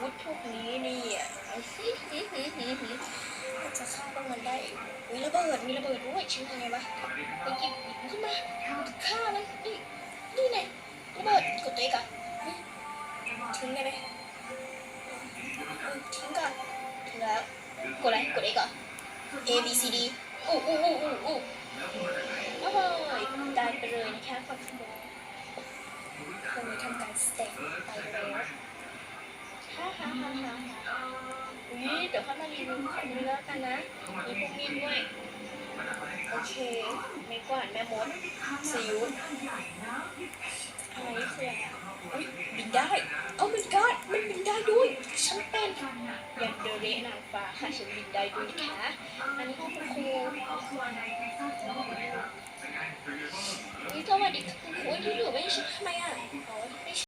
วุธพวกนี้นี่อะจะฆ่าพวกมันได้มีระเบิดมีระเบิดด้วยชิ้นยังไงวะไปหยิบขึ้นมาฆ่ามันนี่นี่ไงระเบิดกดตัวเองก่อนทิ้งได้ไหมทิ้งก่อนทิ้งแล้วกดอะไรกดเองก่อน A B C D อู้อู้อู้อู้อู้ระเบิดได้ไปเลยนะคะความขโมยคนนี้ทำการสเต็ปไปแล้ว เดี๋ยวค่อยมารีวิวของนี้แล้วกันนะ มีพวกมีดด้วย โอเคไม่กวาดแม่มดสิวอะไรคืออะไรอุ้ยบินได้โอ้ my god มันบินได้ด้วย ฉันเป็นอย่างเดเรนางฟ้าค่ะฉันบินได้ด้วยนะคะอันนี้ห้องคุณครูอุ้ยสวัสดีคุณครูที่เหลือไม่ใช่ทำไมอะ